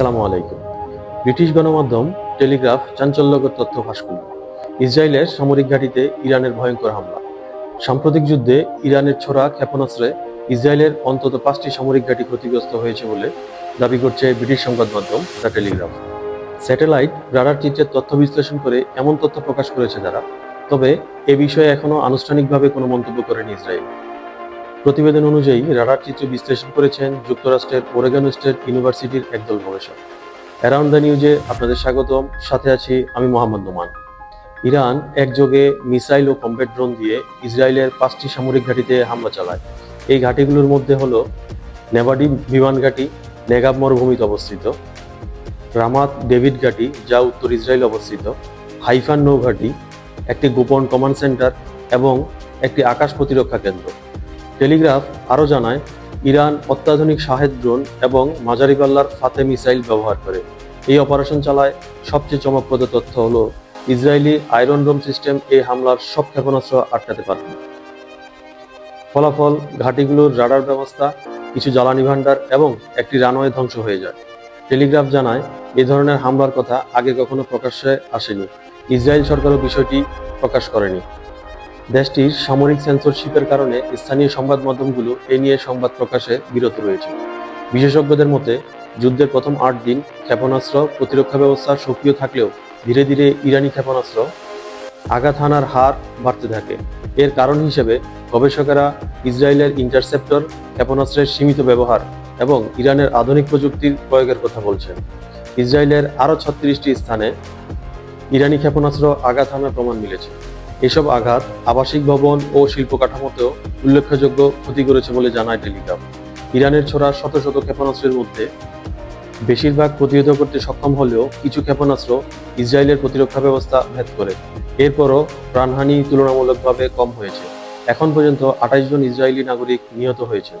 আসসালামু আলাইকুম। ব্রিটিশ গণমাধ্যম টেলিগ্রাফ চাঞ্চল্যকর তথ্য ফাঁস করল। ইসরায়েলের সামরিক ঘাঁটিতে ইরানের ভয়ঙ্কর হামলা। সাম্প্রতিক যুদ্ধে ইরানের ছোড়া ক্ষেপণাস্ত্রে ইসরায়েলের অন্তত পাঁচটি সামরিক ঘাঁটি ক্ষতিগ্রস্ত হয়েছে বলে দাবি করছে ব্রিটিশ সংবাদ মাধ্যম দ্য টেলিগ্রাফ। স্যাটেলাইট রাডার চিত্রের তথ্য বিশ্লেষণ করে এমন তথ্য প্রকাশ করেছে তারা। তবে এ বিষয়ে এখনও আনুষ্ঠানিকভাবে কোনো মন্তব্য করেনি ইসরায়েল। প্রতিবেদন অনুযায়ী রাডার চিত্র বিশ্লেষণ করেছেন যুক্তরাষ্ট্রের ওরেগন স্টেট ইউনিভার্সিটির একদল গবেষক। অ্যারাউন্ড দ্য নিউজে আপনাদের স্বাগতম। সাথে আছি আমি মোহাম্মদ নোমান। ইরান একযোগে মিসাইল ও কম্বেট ড্রোন দিয়ে ইসরায়েলের পাঁচটি সামরিক ঘাঁটিতে হামলা চালায়। এই ঘাঁটিগুলোর মধ্যে হল নেভাডি বিমান ঘাঁটি, নেগাব মরুভূমিতে অবস্থিত, রামাত ডেভিড ঘাঁটি, যা উত্তর ইসরায়েল অবস্থিত, হাইফান নৌ ঘাঁটি একটি গোপন কমান্ড সেন্টার এবং একটি আকাশ প্রতিরক্ষা কেন্দ্র। টেলিগ্রাফ আরও জানায়, ইরান অত্যাধুনিক শাহেদ ড্রোন এবং মাঝারি পাল্লার ফাতে মিসাইল ব্যবহার করে। এই অপারেশন চালায় সবচেয়ে চমকপ্রদ তথ্য হলো, ইসরায়েলি আয়রন ডোম সিস্টেম এই হামলার সব ক্ষেপণাস্ত্র আটকাতে পারবে ফলাফল, ঘাঁটিগুলোর রাডার ব্যবস্থা, কিছু জ্বালানি ভাণ্ডার এবং একটি রানওয়ে ধ্বংস হয়ে যায়। টেলিগ্রাফ জানায়, এ ধরনের হামলার কথা আগে কখনো প্রকাশ্যে আসেনি। ইসরায়েল সরকারও বিষয়টি প্রকাশ করেনি। দেশটির সামরিক সেন্সরশিপের কারণে স্থানীয় সংবাদ মাধ্যমগুলো এ নিয়ে সংবাদ প্রকাশে বিরত রয়েছে। বিশেষজ্ঞদের মতে, যুদ্ধের প্রথম আট দিন ক্ষেপণাস্ত্র প্রতিরক্ষা ব্যবস্থা সক্রিয় থাকলেও ধীরে ধীরে ইরানি ক্ষেপণাস্ত্র আঘাত হানার হার বাড়তে থাকে। এর কারণ হিসেবে গবেষকেরা ইসরায়েলের ইন্টারসেপ্টর ক্ষেপণাস্ত্রের সীমিত ব্যবহার এবং ইরানের আধুনিক প্রযুক্তির প্রয়োগের কথা বলছেন। ইসরায়েলের আরও ছত্রিশটি স্থানে ইরানি ক্ষেপণাস্ত্র আঘাত হানার প্রমাণ মিলেছে। এসব আঘাত আবাসিক ভবন ও শিল্প কাঠামোতেও উল্লেখযোগ্য ক্ষতি করেছে বলে জানায় টেলিগ্রাফ ইরানের ছোড়া শত শত ক্ষেপণাস্ত্রের মধ্যে বেশিরভাগ প্রতিহত করতে সক্ষম হলেও কিছু ক্ষেপণাস্ত্র ইসরায়েলের প্রতিরক্ষা ব্যবস্থা ভেদ করে। এরপরও প্রাণহানি তুলনামূলকভাবে কম হয়েছে। এখন পর্যন্ত আঠাইশ জন ইসরায়েলি নাগরিক নিহত হয়েছে।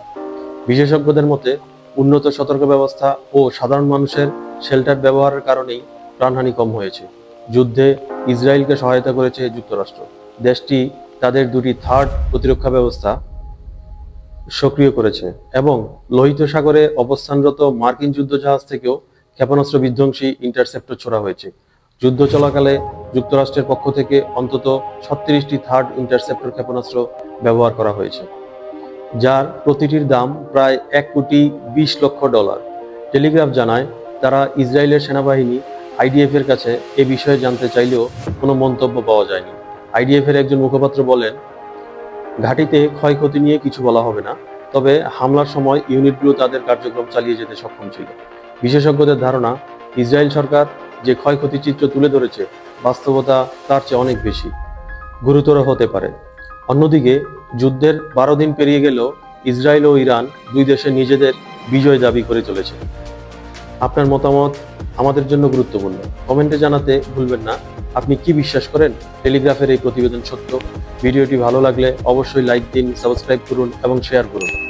বিশেষজ্ঞদের মতে, উন্নত সতর্ক ব্যবস্থা ও সাধারণ মানুষের শেল্টার ব্যবহারের কারণেই প্রাণহানি কম হয়েছে। যুদ্ধে ইসরায়েলকে সহায়তা করেছে যুক্তরাষ্ট্র। দেশটি তাদের দুটি থার্ড প্রতিরক্ষা ব্যবস্থা সক্রিয় করেছে এবং লোহিত সাগরে অবস্থানরত মার্কিন যুদ্ধজাহাজ থেকেও ক্ষেপণাস্ত্র বিধ্বংসী ইন্টারসেপ্টর ছোড়া হয়েছে। যুদ্ধ চলাকালে যুক্তরাষ্ট্রের পক্ষ থেকে অন্তত ছত্রিশটি থার্ড ইন্টারসেপ্টর ক্ষেপণাস্ত্র ব্যবহার করা হয়েছে, যার প্রতিটির দাম প্রায় এক কোটি বিশ লক্ষ ডলার। টেলিগ্রাফ জানায়, তারা ইসরায়েলের সেনাবাহিনী আইডিএফ এর কাছে এ বিষয়ে জানতে চাইলেও কোনো মন্তব্য পাওয়া যায়নি। আইডিএফ এর একজন মুখপাত্র বলেন, ঘাটিতে ক্ষয়ক্ষতি নিয়ে কিছু বলা হবে না, তবে হামলার সময় ইউনিটগুলো তাদের কার্যক্রম চালিয়ে যেতে সক্ষম ছিল। বিশেষজ্ঞদের ধারণা, ইসরায়েল সরকার যে ক্ষয়ক্ষতি চিত্র তুলে ধরেছে, বাস্তবতা তার চেয়ে অনেক বেশি। গুরুতর হতে পারে। অন্যদিকে, যুদ্ধের বারো দিন পেরিয়ে গেলেও ইসরায়েল ও ইরান দুই দেশে নিজেদের বিজয় দাবি করে চলেছে। আপনার মতামত? আমাদের জন্য গুরুত্বপূর্ণ। কমেন্টে জানাতে ভুলবেন না। আপনি কি বিশ্বাস করেন? টেলিগ্রাফের এই প্রতিবেদন সত্য। ভিডিওটি ভালো লাগলে অবশ্যই লাইক দিন, সাবস্ক্রাইব করুন এবং শেয়ার করুন।